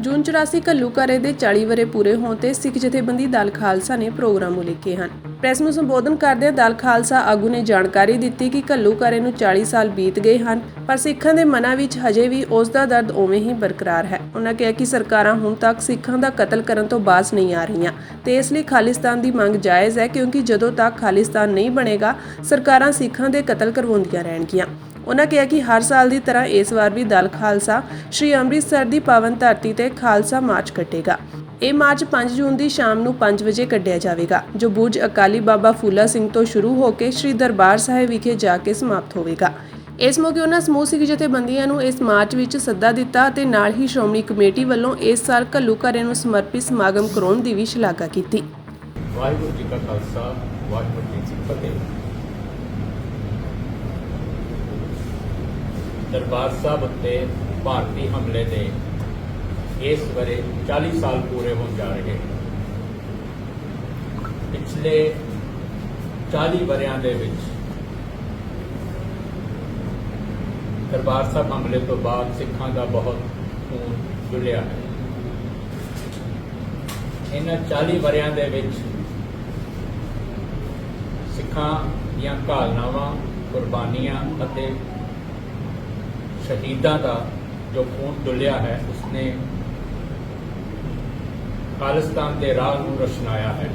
ਜੂਨ 84 ਘੱਲੂਘਾਰੇ ਦੇ 40 ਵਰੇ ਪੂਰੇ ਹੋਣ ਤੇ ਸਿੱਖ ਜਥੇਬੰਦੀ ਦਲ ਖਾਲਸਾ ਨੇ ਪ੍ਰੋਗਰਾਮ ਉਲੀਕੇ ਹਨ। ਪ੍ਰੈਸ ਨੂੰ ਸੰਬੋਧਨ ਕਰਦਿਆਂ ਦਲ ਖਾਲਸਾ ਆਗੂ ਨੇ ਜਾਣਕਾਰੀ ਦਿੱਤੀ ਕਿ ਘੱਲੂਘਾਰੇ ਨੂੰ 40 ਸਾਲ ਬੀਤ ਗਏ ਹਨ, ਪਰ ਸਿੱਖਾਂ ਦੇ ਮਨਾਂ ਵਿੱਚ ਹਜੇ ਵੀ ਉਸ ਦਾ ਦਰਦ ਉਵੇਂ ਹੀ ਬਰਕਰਾਰ ਹੈ। ਉਹਨਾਂ ਕਿਹਾ ਕਿ ਸਰਕਾਰਾਂ ਹੁਣ ਤੱਕ ਸਿੱਖਾਂ ਦਾ ਕਤਲ ਕਰਨ ਤੋਂ ਬਾਜ਼ ਨਹੀਂ ਆ ਰਹੀਆਂ ਤੇ ਇਸ ਲਈ ਖਾਲਿਸਤਾਨ ਦੀ ਮੰਗ ਜਾਇਜ਼ ਹੈ ਕਿਉਂਕਿ ਜਦੋਂ ਤੱਕ ਖਾਲਿਸਤਾਨ ਨਹੀਂ ਬਣੇਗਾ, ਸਰਕਾਰਾਂ ਸਿੱਖਾਂ ਦੇ ਕਤਲ ਕਰਵਾਉਂਦੀਆਂ ਰਹਿਣਗੀਆਂ। ਉਹਨਾਂ ਕਿਹਾ ਕਿ ਹਰ ਸਾਲ ਦੀ ਤਰ੍ਹਾਂ ਇਸ ਵਾਰ ਵੀ ਦਲ ਖਾਲਸਾ ਸ਼੍ਰੀ ਅੰਮ੍ਰਿਤਸਰ ਦੀ ਪਾਵਨ ਧਰਤੀ ਤੇ ਖਾਲਸਾ ਮਾਰਚ ਕੱਢੇਗਾ ਇਹ ਮਾਰਚ 5 ਜੂਨ ਦੀ ਸ਼ਾਮ ਨੂੰ 5 ਵਜੇ ਕੱਢਿਆ ਜਾਵੇਗਾ, ਜੋ ਬੁਰਜ ਅਕਾਲੀ ਬਾਬਾ ਫੂਲਾ ਸਿੰਘ ਤੋਂ ਸ਼ੁਰੂ ਹੋ ਕੇ ਸ਼੍ਰੀ ਦਰਬਾਰ ਸਾਹਿਬ ਵਿਖੇ ਜਾ ਕੇ ਸਮਾਪਤ ਹੋਵੇਗਾ। ਇਸ ਮੌਕੇ ਉਹਨਾਂ ਸਮੂਹ ਸਿੱਖ ਜਥੇਬੰਦੀਆਂ ਨੂੰ ਇਸ ਮਾਰਚ ਵਿੱਚ ਸੱਦਾ ਦਿੱਤਾ ਅਤੇ ਨਾਲ ਹੀ ਸ਼੍ਰੋਮਣੀ ਕਮੇਟੀ ਵੱਲੋਂ ਇਸ ਸਾਲ ਘੱਲੂਘਾਰੇ ਨੂੰ ਸਮਰਪਿਤ ਸਮਾਗਮ ਕਰਾਉਣ ਦੀ ਵੀ ਸ਼ਲਾਘਾ ਕੀਤੀ। ਵਾਹਿਗੁਰੂ ਜੀ ਕਾ ਖਾਲਸਾ, ਵਾਹਿਗੁਰੂ ਜੀ ਕੀ ਫਤਿਹ। ਦਰਬਾਰ ਸਾਹਿਬ ਉੱਤੇ ਭਾਰਤੀ ਹਮਲੇ ਦੇ ਇਸ ਵਰੇ 40 ਸਾਲ ਪੂਰੇ ਹੋਣ ਜਾ ਰਹੇ ਪਿਛਲੇ 40 ਵਰਿਆਂ ਦੇ ਵਿੱਚ ਦਰਬਾਰ ਸਾਹਿਬ ਹਮਲੇ ਤੋਂ ਬਾਅਦ ਸਿੱਖਾਂ ਦਾ ਬਹੁਤ ਖੂਨ ਡੁੱਲਿਆ ਹੈ। ਇਹਨਾਂ 40 ਵਰਿਆਂ ਦੇ ਵਿੱਚ ਸਿੱਖਾਂ ਦੀਆਂ ਘਾਲਨਾਵਾਂ, ਕੁਰਬਾਨੀਆਂ ਅਤੇ ਸ਼ਹੀਦਾਂ ਦਾ ਜੋ ਖੂਨ ਡੁੱਲਿਆ ਹੈ, ਉਸਨੇ ਖਾਲਿਸਤਾਨ ਦੇ ਰਾਹ ਨੂੰ ਰਸ਼ਨਾਇਆ ਹੈ।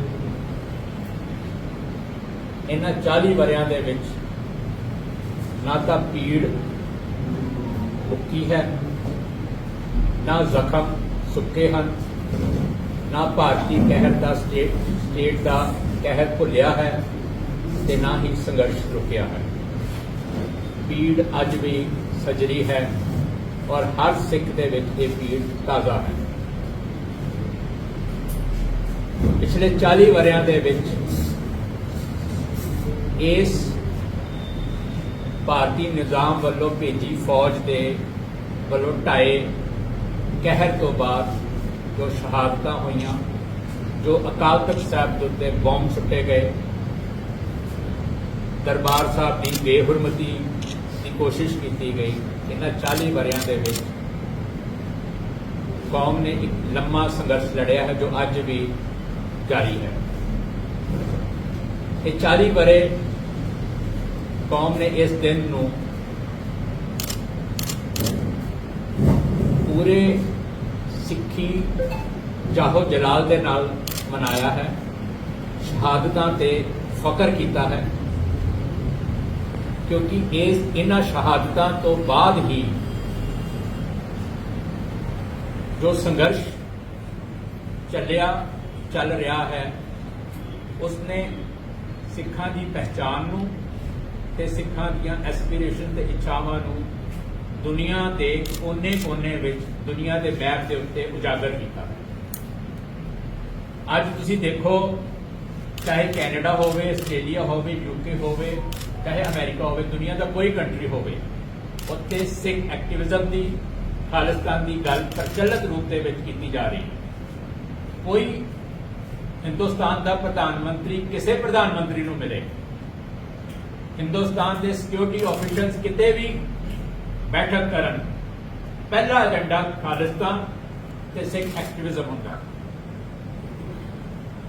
ਇਹਨਾਂ 40 ਵਰਿਆਂ ਦੇ ਵਿੱਚ ਨਾ ਤਾਂ ਪੀੜ ਮੁੱਕੀ ਹੈ, ਨਾ ਜ਼ਖਮ ਸੁੱਕੇ ਹਨ, ਨਾ ਭਾਰਤੀ ਕਹਿਰ ਦਾ ਸਟੇਟ ਸਟੇਟ ਦਾ ਕਹਿਰ ਭੁੱਲਿਆ ਹੈ ਤੇ ਨਾ ਹੀ ਸੰਘਰਸ਼ ਰੁਕਿਆ ਹੈ। ਪੀੜ ਅੱਜ ਵੀ ਸਜਰੀ ਹੈ ਔਰ ਹਰ ਸਿੱਖ ਦੇ ਵਿੱਚ ਇਹ ਪੀੜ ਤਾਜ਼ਾ ਹੈ। ਪਿਛਲੇ 40 ਵਰਿਆਂ ਦੇ ਵਿੱਚ ਇਸ ਭਾਰਤੀ ਨਿਜ਼ਾਮ ਵੱਲੋਂ ਭੇਜੀ ਫੌਜ ਦੇ ਵੱਲੋਂ ਢਾਏ ਕਹਿਰ ਤੋਂ ਬਾਅਦ ਜੋ ਸ਼ਹਾਦਤਾਂ ਹੋਈਆਂ, ਜੋ ਅਕਾਲ ਤਖਤ ਸਾਹਿਬ ਦੇ ਉੱਤੇ ਬੰਬ ਸੁੱਟੇ ਗਏ, ਦਰਬਾਰ ਸਾਹਿਬ ਦੀ ਬੇਹੁਰਮਤੀ ਕੋਸ਼ਿਸ਼ ਕੀਤੀ ਗਈ ਇਹਨਾਂ 40 ਵਰਿਆਂ ਦੇ ਵਿੱਚ। ਕੌਮ ਨੇ ਇੱਕ ਲੰਮਾ ਸੰਘਰਸ਼ ਲੜਿਆ ਹੈ ਜੋ ਅੱਜ ਵੀ ਜਾਰੀ ਹੈ। ਇਹ 40 ਵਰੇ ਕੌਮ ਨੇ ਇਸ ਦਿਨ ਨੂੰ ਪੂਰੇ ਸਿੱਖੀ ਜਾਹੋ ਜਲਾਲ ਦੇ ਨਾਲ ਮਨਾਇਆ ਹੈ, ਸ਼ਹਾਦਤਾਂ ਤੇ ਫਕਰ ਕੀਤਾ ਹੈ। ਕਿਉਂਕਿ ਇਸ ਇਹਨਾਂ ਸ਼ਹਾਦਤਾਂ ਤੋਂ ਬਾਅਦ ਹੀ ਜੋ ਸੰਘਰਸ਼ ਚੱਲਿਆ, ਚੱਲ ਰਿਹਾ ਹੈ, ਉਸਨੇ ਸਿੱਖਾਂ ਦੀ ਪਹਿਚਾਨ ਨੂੰ ਤੇ ਸਿੱਖਾਂ ਦੀਆਂ ਐਸਪੀਰੇਸ਼ਨ ਤੇ ਇੱਛਾਵਾਂ ਨੂੰ ਦੁਨੀਆ ਦੇ ਕੋਨੇ-ਕੋਨੇ ਵਿੱਚ, ਦੁਨੀਆ ਦੇ ਮੈਪ ਦੇ ਉੱਤੇ ਉਜਾਗਰ ਕੀਤਾ। ਅੱਜ ਤੁਸੀਂ ਦੇਖੋ ਚਾਹੇ ਕੈਨੇਡਾ ਹੋਵੇ, ਆਸਟ੍ਰੇਲੀਆ ਹੋਵੇ ਯੂਕੇ ਹੋਵੇ, ਚਾਹੇ ਅਮਰੀਕਾ ਹੋਵੇ, ਦੁਨੀਆ ਦਾ ਕੋਈ ਕੰਟਰੀ ਹੋਵੇ, ਉੱਥੇ ਸਿੱਖ ਐਕਟਿਵਿਜ਼ਮ ਦੀ, ਖਾਲਿਸਤਾਨ ਦੀ ਗੱਲ ਪ੍ਰਚਲਿਤ ਰੂਪ ਦੇ ਵਿੱਚ ਕੀਤੀ ਜਾ ਰਹੀ ਹੈ। ਕੋਈ ਹਿੰਦੁਸਤਾਨ ਦਾ ਪ੍ਰਧਾਨ ਮੰਤਰੀ ਕਿਸੇ ਪ੍ਰਧਾਨ ਮੰਤਰੀ ਨੂੰ ਮਿਲੇ। ਹਿੰਦੁਸਤਾਨ ਦੇ ਸਿਕਿਉਰਿਟੀ ਆਫੀਸ਼ੀਅਲਸ ਕਿਤੇ ਵੀ ਬੈਠਕ ਕਰਨ, ਪਹਿਲਾ ਏਜੰਡਾ ਖਾਲਿਸਤਾਨ ਤੇ ਸਿੱਖ ਐਕਟਿਵਿਜ਼ਮ ਹੁੰਦਾ।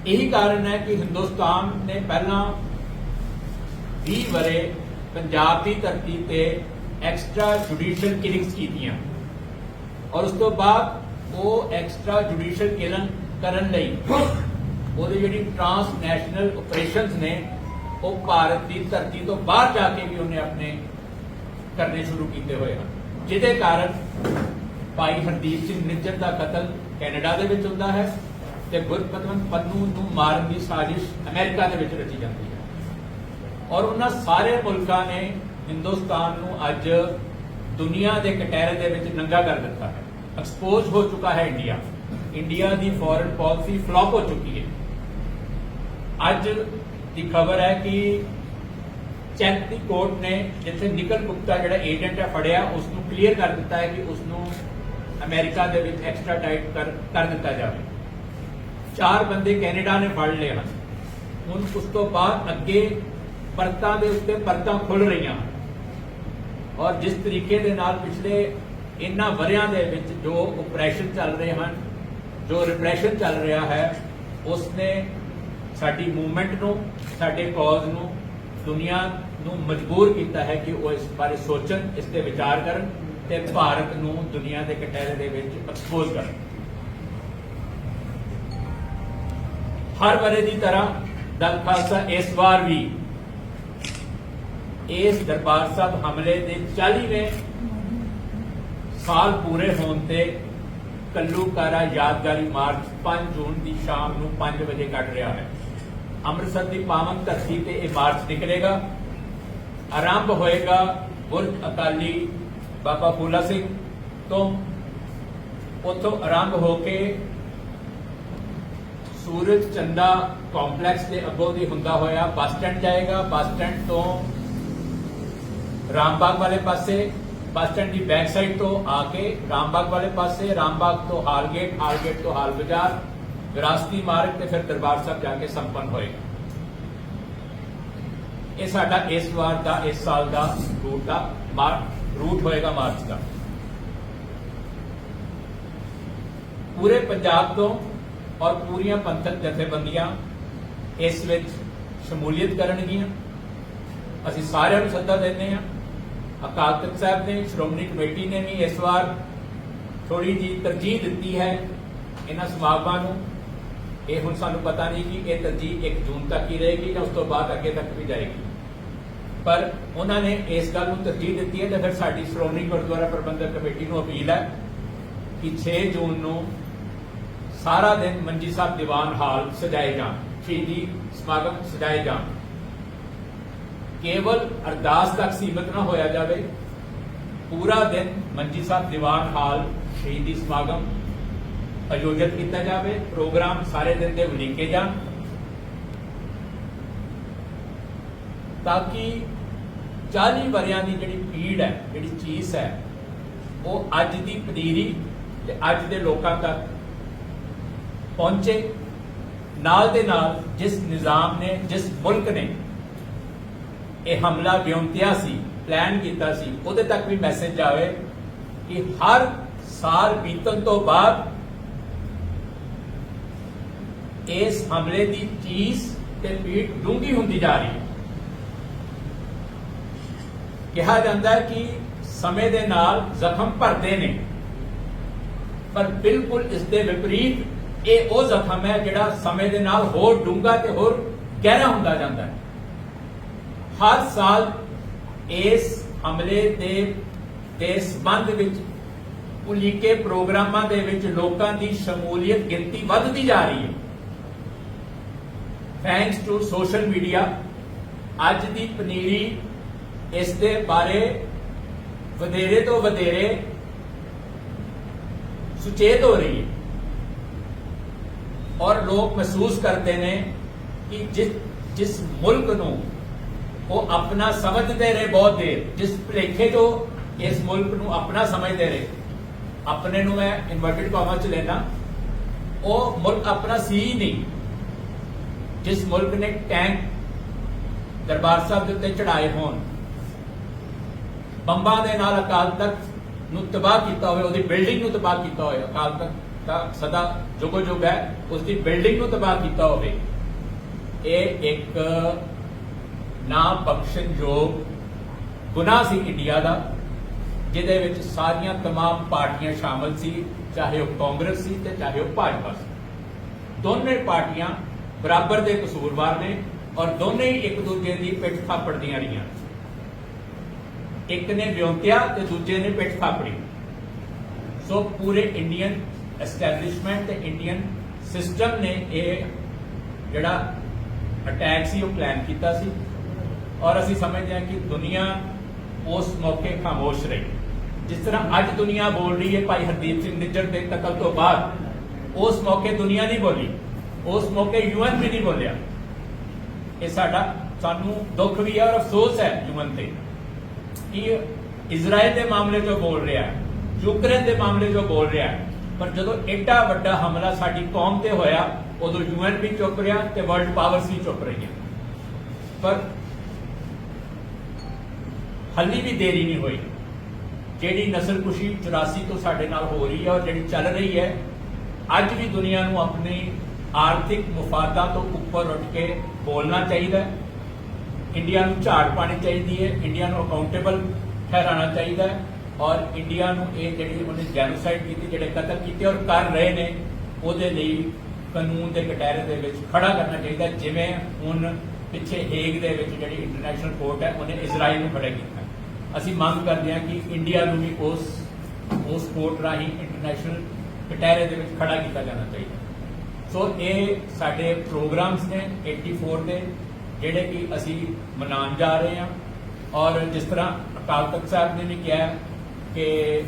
ਇਹੀ ਕਾਰਨ ਹੈ ਕਿ ਹਿੰਦੁਸਤਾਨ ਨੇ ਪਹਿਲਾਂ 20 ਵਰੇ ਪੰਜਾਬ ਦੀ ਧਰਤੀ ਤੇ ਐਕਸਟਰਾ ਜੁਡੀਸ਼ੀਅਲ ਕਿਲਿੰਗਸ ਕੀਤੀਆਂ ਔਰ ਉਸ ਤੋਂ ਬਾਅਦ ਉਹ ਐਕਸਟਰਾ ਜੁਡੀਸ਼ੀਅਲ ਕਿਲਿੰਗ ਕਰਨ ਲਈ ਉਹਦੇ ਜਿਹੜੀ ਟ੍ਰਾਂਸਨੈਸ਼ਨਲ ਆਪਰੇਸ਼ਨਸ ਨੇ, ਉਹ ਭਾਰਤ ਦੀ ਧਰਤੀ ਤੋਂ ਬਾਹਰ ਜਾ ਕੇ ਵੀ ਉਹਨੇ ਆਪਣੇ ਕਰਨੇ ਸ਼ੁਰੂ ਕੀਤੇ ਹੋਏ ਹਨ। ਜਿਹਦੇ ਕਾਰਨ ਭਾਈ ਹਰਦੀਪ ਸਿੰਘ ਨਿੱਜਰ ਦਾ ਕਤਲ ਕੈਨੇਡਾ ਦੇ ਵਿੱਚ ਹੁੰਦਾ ਹੈ। ਤੇ ਗੁਰਪਤਵੰਤ ਪੰਨੂ ਨੂੰ ਮਾਰਨ ਦੀ ਸਾਜ਼ਿਸ਼ ਅਮਰੀਕਾ ਦੇ ਵਿੱਚ ਰਚੀ ਜਾਂਦੀ ਹੈ। ਔਰ ਉਹਨਾਂ ਸਾਰੇ ਮੁਲਕਾਂ ਨੇ ਹਿੰਦੁਸਤਾਨ ਨੂੰ ਅੱਜ ਦੁਨੀਆ ਦੇ ਕਟਹਿਰੇ ਦੇ ਵਿੱਚ ਨੰਗਾ ਕਰ ਦਿੱਤਾ ਹੈ। ਐਕਸਪੋਜ਼ ਹੋ ਚੁੱਕਾ ਹੈ ਇੰਡੀਆ। ਇੰਡੀਆ ਦੀ ਫੋਰਨ ਪਾਲਿਸੀ ਫਲॉप ਹੋ ਚੁੱਕੀ ਹੈ। ਅੱਜ ਦੀ ਖਬਰ ਹੈ ਕਿ ਚੈੱਕ ਦੀ ਕੋਰਟ ਨੇ ਜਿੱਥੇ ਨਿਕਲ ਗੁਪਤਾ ਜਿਹੜਾ ਏਜੰਟ ਹੈ ਫੜਿਆ ਉਸ ਨੂੰ ਕਲੀਅਰ ਕਰ ਦਿੱਤਾ ਹੈ ਕਿ ਉਸ ਨੂੰ ਅਮਰੀਕਾ ਦੇ ਵਿੱਚ ਐਕਸਟਰਾ ਟਾਈਟ ਕਰ ਕਰ ਦਿੱਤਾ ਜਾਵੇ। ਚਾਰ ਬੰਦੇ ਕੈਨੇਡਾ ਨੇ ਫੜ ਲਏ ਹਨ। ਹੁਣ ਉਸ ਤੋਂ ਬਾਅਦ ਅੱਗੇ ਪਰਤਾਂ ਦੇ ਉੱਤੇ ਪਰਤਾਂ ਖੁੱਲ ਰਹੀਆਂ ਹਨ। ਔਰ ਜਿਸ ਤਰੀਕੇ ਦੇ ਨਾਲ ਪਿਛਲੇ ਇਹਨਾਂ ਵਰਿਆਂ ਦੇ ਵਿੱਚ ਜੋ ਆਪਰੇਸ਼ਨ ਚੱਲ ਰਹੇ ਹਨ, ਜੋ ਰਿਪਰੈਸ਼ਨ ਚੱਲ ਰਿਹਾ ਹੈ ਉਸ ਨੇ ਸਾਡੀ ਮੂਵਮੈਂਟ ਨੂੰ, ਸਾਡੇ ਕਾਜ਼ ਨੂੰ, ਦੁਨੀਆ ਨੂੰ ਮਜਬੂਰ ਕੀਤਾ ਹੈ ਕਿ ਉਹ ਇਸ ਬਾਰੇ ਸੋਚਣ, ਇਸ ਤੇ ਵਿਚਾਰ ਕਰਨ ਤੇ ਭਾਰਤ ਨੂੰ ਦੁਨੀਆ ਦੇ ਕਟਹਿਰੇ ਦੇ ਵਿੱਚ ਐਕਸਪੋਜ਼ ਕਰਨ। ਹਰ ਵਾਰੇ ਦੀ ਤਰ੍ਹਾਂ ਦਲ ਖਾਲਸਾ ਇਸ ਵਾਰ ਵੀ ਇਸ ਦਰਬਾਰ ਸਾਹਿਬ ਹਮਲੇ ਦੇ 40ਵੇਂ ਸਾਲ ਪੂਰੇ ਹੋਣ ਤੇ ਕੱਲੂਕਾਰਾ ਯਾਦਗਾਰੀ ਮਾਰਚ 5 ਜੂਨ ਦੀ ਸ਼ਾਮ ਨੂੰ 5 ਵਜੇ ਕੱਢ ਰਿਹਾ ਹੈ। ਅੰਮ੍ਰਿਤਸਰ ਦੀ ਪਾਵਨ ਧਰਤੀ ਤੇ ਇਹ ਮਾਰਚ ਨਿਕਲੇਗਾ। ਆਰੰਭ ਹੋਏਗਾ ਬੁਰਜ ਅਕਾਲੀ ਬਾਬਾ ਫੂਲਾ ਸਿੰਘ ਤੋਂ। ਉੱਥੋਂ ਆਰੰਭ ਹੋ ਕੇ ਸੂਰਜ ਚੰਦਾ ਕੰਪਲੈਕਸ ਦੇ ਅੱਗੋਂ ਦੀ ਹੁੰਦਾ ਹੋਇਆ ਬੱਸ ਸਟੈਂਡ ਜਾਏਗਾ। ਬੱਸ ਸਟੈਂਡ ਤੋਂ ਰਾਮਬਾਗ ਵਾਲੇ ਪਾਸੇ, ਬੱਸ ਸਟੈਂਡ ਦੀ ਬੈਕ ਸਾਈਡ ਤੋਂ ਆ ਕੇ ਰਾਮਬਾਗ ਵਾਲੇ ਪਾਸੇ, ਰਾਮਬਾਗ ਤੋਂ ਹਾਲਗੇਟ ਹਾਲਗੇਟ ਤੋਂ ਹਾਲ ਬਾਜ਼ਾਰ, ਵਿਰਾਸਤੀ ਮਾਰਗ ਤੇ ਫਿਰ ਦਰਬਾਰ ਸਾਹਿਬ ਜਾ ਕੇ ਸੰਪੰਨ ਹੋਏਗਾ ਇਹ ਸਾਡਾ ਇਸ ਵਾਰ ਦਾ, ਇਸ ਸਾਲ ਦਾ ਰੂਟ ਦਾ ਮਾਰਚ ਰੂਟ ਹੋਏਗਾ ਮਾਰਚ ਦਾ। ਪੂਰੇ ਪੰਜਾਬ ਤੋਂ ਔਰ ਪੂਰੀਆਂ ਪੰਥਕ ਜਥੇਬੰਦੀਆਂ ਇਸ ਵਿੱਚ ਸ਼ਮੂਲੀਅਤ ਕਰਨਗੀਆਂ। ਅਸੀਂ ਸਾਰਿਆਂ ਨੂੰ ਸੱਦਾ ਦਿੰਦੇ ਹਾਂ। ਅਕਾਲ ਤਖਤ ਸਾਹਿਬ ਨੇ, ਸ਼੍ਰੋਮਣੀ ਕਮੇਟੀ ਨੇ ਵੀ ਇਸ ਵਾਰ ਥੋੜੀ ਜੀ ਤਰਜੀਹ ਦਿੱਤੀ ਹੈ ਇਹਨਾਂ ਸਮਾਗਮਾਂ ਨੂੰ। ਇਹ ਹੁਣ ਸਾਨੂੰ ਪਤਾ ਨਹੀਂ ਕਿ ਇਹ ਤਰਜੀਹ 1 ਜੂਨ ਤੱਕ ਹੀ ਰਹੇਗੀ ਜਾਂ ਉਸ ਤੋਂ ਬਾਅਦ ਅੱਗੇ ਤੱਕ ਵੀ ਜਾਏਗੀ। ਪਰ ਉਹਨਾਂ ਨੇ ਇਸ ਗੱਲ ਨੂੰ ਤਰਜੀਹ ਦਿੱਤੀ ਹੈ ਤੇ ਫਿਰ ਸਾਡੀ ਸ਼੍ਰੋਮਣੀ ਗੁਰਦੁਆਰਾ ਪ੍ਰਬੰਧਕ ਕਮੇਟੀ ਨੂੰ ਅਪੀਲ ਹੈ ਕਿ 6 ਜੂਨ ਨੂੰ ਸਾਰਾ ਦਿਨ ਮੰਜੀ ਸਾਹਿਬ ਦੀਵਾਨ ਹਾਲ ਸਜਾਏ ਜਾਣ, ਸ਼ਹੀਦੀ ਸਮਾਗਮ ਸਜਾਏ ਜਾਣ। ਕੇਵਲ ਅਰਦਾਸ ਤੱਕ ਸੀਮਿਤ ਨਾ ਹੋਇਆ ਜਾਵੇ, ਪੂਰਾ ਦਿਨ ਮੰਜੀ ਸਾਹਿਬ ਦੀਵਾਨ ਹਾਲ ਸ਼ਹੀਦੀ ਸਮਾਗਮ ਆਯੋਜਿਤ ਕੀਤਾ ਜਾਵੇ, ਪ੍ਰੋਗਰਾਮ ਸਾਰੇ ਦਿਨ ਦੇ ਉਲੀਕੇ ਜਾਣ, ਤਾਂ ਕਿ 40 ਵਰਿਆਂ ਦੀ ਜਿਹੜੀ ਪੀੜ ਹੈ, ਜਿਹੜੀ ਚੀਜ਼ ਹੈ, ਉਹ ਅੱਜ ਦੀ ਪਨੀਰੀ ਤੇ ਅੱਜ ਦੇ ਲੋਕਾਂ ਤੱਕ ਪਹੁੰਚੇ। ਨਾਲ ਦੇ ਨਾਲ ਜਿਸ ਨਿਜ਼ਾਮ ਨੇ, ਜਿਸ ਮੁਲਕ ਨੇ ਇਹ ਹਮਲਾ ਵਿਉਂਤਿਆ ਸੀ ਪਲਾਨ ਕੀਤਾ ਸੀ, ਉਹਦੇ ਤੱਕ ਵੀ ਮੈਸੇਜ ਆਵੇ ਕਿ ਹਰ ਸਾਲ ਬੀਤਣ ਤੋਂ ਬਾਅਦ ਇਸ ਹਮਲੇ ਦੀ ਚੀਜ਼ ਤੇ ਪੀੜ ਡੂੰਗੀ ਹੁੰਦੀ ਜਾ ਰਹੀ ਹੈ। ਕਿਹਾ ਜਾਂਦਾ ਕਿ ਸਮੇਂ ਦੇ ਨਾਲ ਜ਼ਖਮ ਭਰਦੇ ਨੇ, ਪਰ ਬਿਲਕੁਲ ਇਸ ਦੇ ਵਿਪਰੀਤ ਇਹ ਉਹ ਜ਼ਖਮ ਹੈ ਜਿਹੜਾ ਸਮੇਂ ਦੇ ਨਾਲ ਹੋਰ ਡੂੰਘਾ ਤੇ ਹੋਰ ਗਹਿਰਾ ਹੁੰਦਾ ਜਾਂਦਾ ਹੈ। ਹਰ ਸਾਲ ਇਸ ਹਮਲੇ ਦੇ ਦੇ ਸੰਬੰਧ ਵਿੱਚ ਉਲੀਕੇ ਪ੍ਰੋਗਰਾਮਾਂ ਦੇ ਵਿੱਚ ਲੋਕਾਂ ਦੀ ਸ਼ਮੂਲੀਅਤ ਗਿਣਤੀ ਵੱਧਦੀ ਜਾ ਰਹੀ ਹੈ। ਥੈਂਕਸ ਟੂ ਸੋਸ਼ਲ ਮੀਡੀਆ ਅੱਜ ਦੀ ਪਨੀਰੀ ਇਸ ਦੇ ਬਾਰੇ ਵਧੇਰੇ ਤੋਂ ਵਧੇਰੇ ਸੁਚੇਤ ਹੋ ਰਹੀ ਹੈ। ਔਰ ਲੋਕ ਮਹਿਸੂਸ ਕਰਦੇ ਨੇ ਕਿ ਜਿਸ ਜਿਸ ਮੁਲਕ ਨੂੰ ਉਹ ਆਪਣਾ ਸਮਝਦੇ ਰਹੇ ਬਹੁਤ ਦੇਰ, ਜਿਸ ਭਲੇਖੇ ਤੋਂ ਇਸ ਮੁਲਕ ਨੂੰ ਆਪਣਾ ਸਮਝਦੇ ਰਹੇ। ਆਪਣੇ ਨੂੰ ਮੈਂ ਇਨਵਰਟਡ ਕਾਮਾ ਚ ਲੈਣਾ ਉਹ ਮੁਲਕ ਆਪਣਾ ਸੀ ਹੀ ਨਹੀਂ। ਜਿਸ ਮੁਲਕ ਨੇ ਟੈਂਕ ਦਰਬਾਰ ਸਾਹਿਬ ਦੇ ਉੱਤੇ ਚੜਾਏ ਹੋਣ, ਬੰਬਾਂ ਦੇ ਨਾਲ ਅਕਾਲ ਤਖਤ ਨੂੰ ਤਬਾਹ ਕੀਤਾ ਹੋਵੇ, ਉਹਦੀ ਬਿਲਡਿੰਗ ਨੂੰ ਤਬਾਹ ਕੀਤਾ ਹੋਵੇ ਅਕਾਲ ਤਖਤ। ਦਾ ਸਦਾ ਜੁਗੋ ਜੁਗ ਹੈ ਉਸ ਦੀ ਬਿਲਡਿੰਗ ਨੂੰ ਤਬਾਹ ਕੀਤਾ ਹੋਵੇ ਇਹ ਇੱਕ ਨਾ ਬਖਸ਼ਣਯੋਗ ਗੁਨਾਹ ਸੀ ਇੰਡੀਆ ਦਾ ਜਿਹਦੇ ਵਿੱਚ ਸਾਰੀਆਂ तमाम ਪਾਰਟੀਆਂ ਸ਼ਾਮਲ ਸੀ ਚਾਹੇ ਉਹ ਕਾਂਗਰਸ ਸੀ ਤੇ ਚਾਹੇ ਉਹ ਭਾਜਪਾ ਸੀ ਦੋਨੇ ਪਾਰਟੀਆਂ ਬਰਾਬਰ ਦੇ ਕਸੂਰਵਾਰ ਨੇ ਔਰ ਦੋਨੇ ਹੀ ਇੱਕ ਦੂਜੇ ਦੀ ਪਿੱਠ ਥਾਪੜਦੀਆਂ ਰਹੀਆਂ ਇੱਕ ਨੇ ਵਿਉਂਤਿਆ ਤੇ ਦੂਜੇ ਨੇ ਪਿੱਠ ਥਾਪੜੀ ਸੋ ਪੂਰੇ ਇੰਡੀਅਨ ਐਸਟੈਬਲਿਸ਼ਮੈਂਟ ਤੇ ਇੰਡੀਅਨ ਸਿਸਟਮ ਨੇ ਇਹ ਜਿਹੜਾ ਅਟੈਕ ਸੀ, ਉਹ ਪਲਾਨ ਕੀਤਾ ਸੀ ਔਰ ਅਸੀਂ ਸਮਝਦੇ ਹਾਂ ਕਿ ਦੁਨੀਆ ਉਸ ਮੌਕੇ ਖਾਮੋਸ਼ ਰਹੀ। ਜਿਸ ਤਰ੍ਹਾਂ ਅੱਜ ਦੁਨੀਆ ਬੋਲ ਰਹੀ ਹੈ, ਭਾਈ ਹਰਦੀਪ ਸਿੰਘ ਨਿੱਜਰ ਦੇ ਕਤਲ ਤੋਂ ਬਾਅਦ, ਉਸ ਮੌਕੇ ਦੁਨੀਆ ਨਹੀਂ ਬੋਲੀ, ਉਸ ਮੌਕੇ ਯੂਐਨ ਵੀ ਨਹੀਂ ਬੋਲਿਆ। ਇਹ ਸਾਡਾ, ਸਾਨੂੰ ਦੁੱਖ ਵੀ ਹੈ ਔਰ ਅਫਸੋਸ ਹੈ ਯੂਐਨ ਤੇ ਕਿ ਇਜ਼ਰਾਈਲ ਦੇ ਮਾਮਲੇ 'ਚੋਂ ਬੋਲ ਰਿਹਾ ਹੈ, ਯੂਕਰੇਨ ਦੇ ਮਾਮਲੇ 'ਚੋਂ ਬੋਲ ਰਿਹਾ ਹੈ। ਪਰ ਜਦੋਂ ਐਡਾ ਵੱਡਾ ਹਮਲਾ ਸਾਡੀ ਕੌਮ ਤੇ ਹੋਇਆ, ਉਦੋਂ ਯੂਐਨ ਵੀ ਚੁੱਪ ਰਿਹਾ ਤੇ ਵਰਲਡ ਪਾਵਰਸ ਵੀ ਚੁੱਪ ਰਹੀਆਂ। ਪਰ ਹੱਲੀ ਵੀ ਦੇਰੀ ਨਹੀਂ ਹੋਈ। ਜਿਹੜੀ ਨਸਲਕੁਸ਼ੀ 84 ਤੋਂ ਸਾਡੇ ਨਾਲ ਹੋ ਰਹੀ ਹੈ ਔਰ ਜਿਹੜੀ ਚੱਲ ਰਹੀ ਹੈ, ਅੱਜ ਵੀ ਦੁਨੀਆ ਨੂੰ ਆਪਣੀ ਆਰਥਿਕ ਮੁਫਾਦਾਂ ਤੋਂ ਉੱਪਰ ਉੱਠ ਕੇ ਬੋਲਣਾ ਚਾਹੀਦਾ ਹੈ। ਇੰਡੀਆ ਨੂੰ ਝਾੜ ਪਾਣੀ ਚਾਹੀਦੀ ਹੈ, ਇੰਡੀਆ ਨੂੰ ਅਕਾਊਂਟੇਬਲ ਠਹਿਰਾਉਣਾ ਚਾਹੀਦਾ ਹੈ। ਔਰ ਇੰਡੀਆ ਨੂੰ ਇਹ ਜਿਹੜੀ ਉਹਨੇ ਜੈਨੋਸਾਈਡ ਕੀਤੀ, ਜਿਹੜੇ ਕਤਲ ਕੀਤੇ ਔਰ ਕਰ ਰਹੇ ਨੇ, ਉਹਦੇ ਲਈ ਕਾਨੂੰਨ ਦੇ ਕਟਹਿਰੇ ਦੇ ਵਿੱਚ ਖੜਾ ਕਰਨਾ ਚਾਹੀਦਾ, ਜਿਵੇਂ ਹੁਣ ਪਿੱਛੇ ਹੇਗ ਦੇ ਵਿੱਚ ਜਿਹੜੀ ਇੰਟਰਨੈਸ਼ਨਲ ਕੋਰਟ ਹੈ, ਉਹਨੇ ਇਜ਼ਰਾਈਲ ਨੂੰ ਖੜਾ ਕੀਤਾ। ਅਸੀਂ ਮੰਗ ਕਰਦੇ ਹਾਂ ਕਿ ਇੰਡੀਆ ਨੂੰ ਵੀ ਉਸ ਉਸ ਕੋਰਟ ਰਾਹੀਂ ਇੰਟਰਨੈਸ਼ਨਲ ਕਟਹਿਰੇ ਦੇ ਵਿੱਚ ਖੜਾ ਕੀਤਾ ਜਾਣਾ ਚਾਹੀਦਾ। ਸੋ ਇਹ ਸਾਡੇ ਪ੍ਰੋਗਰਾਮਸ ਨੇ 84 ਦੇ, ਜਿਹੜੇ ਕਿ ਅਸੀਂ ਮਨਾਉਣ ਜਾ ਰਹੇ ਹਾਂ। ਔਰ ਜਿਸ ਤਰ੍ਹਾਂ ਅਕਾਲ ਤਖਤ ਸਾਹਿਬ ਨੇ ਵੀ ਕਿਹਾ ਕਿ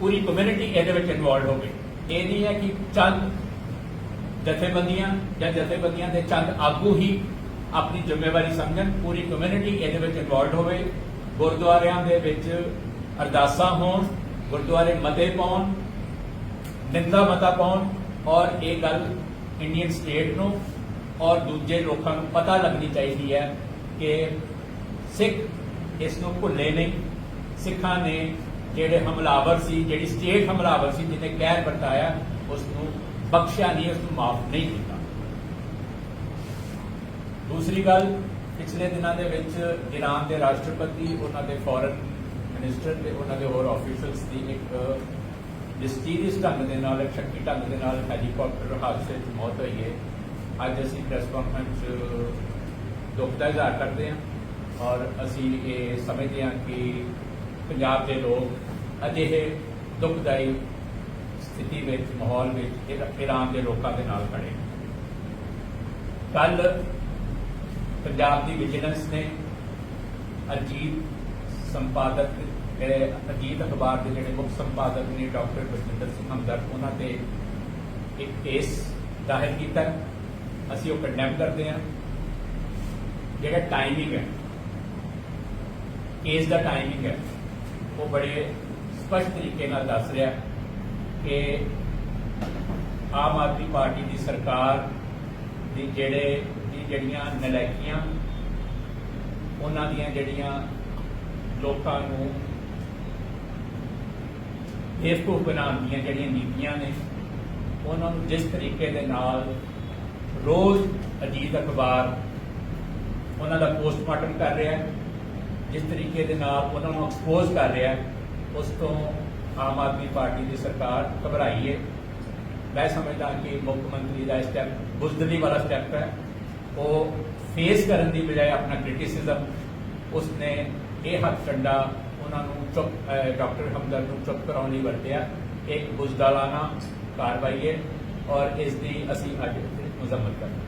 ਪੂਰੀ ਕਮਿਊਨਿਟੀ ਇਹਦੇ ਵਿੱਚ ਇਨਵੋਲਡ ਹੋਵੇ। ਇਹ ਨਹੀਂ ਹੈ ਕਿ ਚੰਦ ਜਥੇਬੰਦੀਆਂ ਜਾਂ ਜਥੇਬੰਦੀਆਂ ਦੇ ਚੰਦ ਆਗੂ ਹੀ ਆਪਣੀ ਜ਼ਿੰਮੇਵਾਰੀ ਸਮਝਣ। ਪੂਰੀ ਕਮਿਊਨਿਟੀ ਇਹਦੇ ਵਿੱਚ ਇਨਵੋਲਡ ਹੋਵੇ। ਗੁਰਦੁਆਰਿਆਂ ਦੇ ਵਿੱਚ ਅਰਦਾਸਾਂ ਹੋਣ, ਗੁਰਦੁਆਰੇ ਮਤੇ ਪਾਉਣ, ਨਿੰਦਾ ਮਤਾ ਪਾਉਣ ਔਰ ਇਹ ਗੱਲ ਇੰਡੀਅਨ ਸਟੇਟ ਨੂੰ ਔਰ ਦੂਜੇ ਲੋਕਾਂ ਨੂੰ ਪਤਾ ਲੱਗਣੀ ਚਾਹੀਦੀ ਹੈ ਕਿ ਸਿੱਖ ਇਸ ਨੂੰ ਭੁੱਲੇ ਨਹੀਂ। ਸਿੱਖਾਂ ਨੇ ਜਿਹੜੇ ਹਮਲਾਵਰ ਸੀ, ਜਿਹੜੀ ਸਟੇਟ ਹਮਲਾਵਰ ਸੀ, ਜਿਹਨੇ ਕਹਿਰ ਵਰਤਾਇਆ ਉਸ ਨੂੰ ਬਖਸ਼ਿਆ ਨਹੀਂ ਉਸ ਨੂੰ ਮਾਫ ਨਹੀਂ ਕੀਤਾ। ਦੂਸਰੀ ਗੱਲ, ਪਿਛਲੇ ਦਿਨਾਂ ਦੇ ਵਿੱਚ ਈਰਾਨ ਦੇ ਰਾਸ਼ਟਰਪਤੀ, ਉਹਨਾਂ ਦੇ ਫੋਰਨ ਮਿਨਿਸਟਰ ਤੇ ਉਹਨਾਂ ਦੇ ਹੋਰ ਆਫੀਸ਼ੀਅਲਸ ਦੀ ਇੱਕ ਮਿਸਟੀਰੀਅਸ ਢੰਗ ਦੇ ਨਾਲ, ਇੱਕ ਸ਼ੱਕੀ ਢੰਗ ਦੇ ਨਾਲ ਹੈਲੀਕਾਪਟਰ ਹਾਦਸੇ 'ਚ ਮੌਤ ਹੋਈ ਹੈ। ਅੱਜ ਅਸੀਂ ਪ੍ਰੈਸ ਕਾਨਫਰੰਸ 'ਚ ਦੁੱਖ ਦਾ ਇਜ਼ਹਾਰ ਕਰਦੇ ਹਾਂ ਔਰ ਅਸੀਂ ਇਹ ਸਮਝਦੇ ਹਾਂ ਕਿ ਪੰਜਾਬ ਦੇ ਲੋਕ ਅਜਿਹੇ ਦੁਖਦਾਈ ਸਥਿਤੀ ਵਿੱਚ, ਮਾਹੌਲ ਵਿੱਚ ਇਰ- ਦੇ ਲੋਕਾਂ ਦੇ ਨਾਲ ਖੜੇ ਕੱਲ ਪੰਜਾਬ ਦੀ ਵਿਜੀਲੈਂਸ ਨੇ ਅਜੀਤ ਸੰਪਾਦਕ, ਇਹ ਅਜੀਤ ਅਖਬਾਰ ਦੇ ਜਿਹੜੇ ਮੁੱਖ ਸੰਪਾਦਕ ਨੇ, ਡਾਕਟਰ ਬਜਿੰਦਰ ਸਿੰਘ ਹਮਦਰ ਉਹਨਾਂ ਤੇ ਇੱਕ ਕੇਸ ਦਾਇਰ ਕੀਤਾ। ਅਸੀਂ ਉਹ ਕੰਡੈਮ ਕਰਦੇ ਹਾਂ। ਜਿਹੜਾ ਟਾਈਮਿੰਗ ਹੈ, ਕੇਸ ਦਾ ਟਾਈਮਿੰਗ ਹੈ ਉਹ ਬੜੇ ਸਪਸ਼ਟ ਤਰੀਕੇ ਨਾਲ ਦੱਸ ਰਿਹਾ ਕਿ ਆਮ ਆਦਮੀ ਪਾਰਟੀ ਦੀ ਸਰਕਾਰ ਦੀ ਜਿਹੜੇ ਦੀ ਜਿਹੜੀਆਂ ਨਲਾਇਕੀਆਂ, ਉਹਨਾਂ ਦੀਆਂ ਜਿਹੜੀਆਂ ਲੋਕਾਂ ਨੂੰ ਬੇਵਕੂਫ ਬਣਾਉਣ ਦੀਆਂ ਜਿਹੜੀਆਂ ਨੀਤੀਆਂ ਨੇ, ਉਹਨਾਂ ਨੂੰ ਜਿਸ ਤਰੀਕੇ ਦੇ ਨਾਲ ਰੋਜ਼ ਅਜੀਤ ਅਖਬਾਰ ਉਹਨਾਂ ਦਾ ਪੋਸਟਮਾਰਟਮ ਕਰ ਰਿਹਾ ਹੈ। ਜਿਸ ਤਰੀਕੇ ਦੇ ਨਾਲ ਉਹਨਾਂ ਨੂੰ ਐਕਸਪੋਜ਼ ਕਰ ਰਿਹਾ ਉਸ ਤੋਂ ਆਮ ਆਦਮੀ ਪਾਰਟੀ ਦੀ ਸਰਕਾਰ ਘਬਰਾਈ ਹੈ। ਮੈਂ ਸਮਝਦਾ ਕਿ ਮੁੱਖ ਮੰਤਰੀ ਦਾ ਸਟੈਪ ਬੁਜ਼ਦਲੀ ਵਾਲਾ ਸਟੈਪ ਹੈ। ਉਹ ਫੇਸ ਕਰਨ ਦੀ ਬਜਾਏ ਆਪਣਾ ਕ੍ਰਿਟਿਸਿਜ਼ਮ ਉਸਨੇ ਇਹ ਹੱਥ ਕੰਡਾ ਉਹਨਾਂ ਨੂੰ ਚੁੱਪ ਡਾਕਟਰ ਹਮਦਰਦ ਨੂੰ ਚੁੱਪ ਕਰਾਉਣ ਲਈ ਵਰਤਿਆ। ਇੱਕ ਬੁਜ਼ਦਲਾਨਾ ਕਾਰਵਾਈ ਹੈ ਔਰ ਇਸ ਦੀ ਅਸੀਂ ਅੱਜ ਮੁਜ਼ੰਮਤ ਕਰਦੇ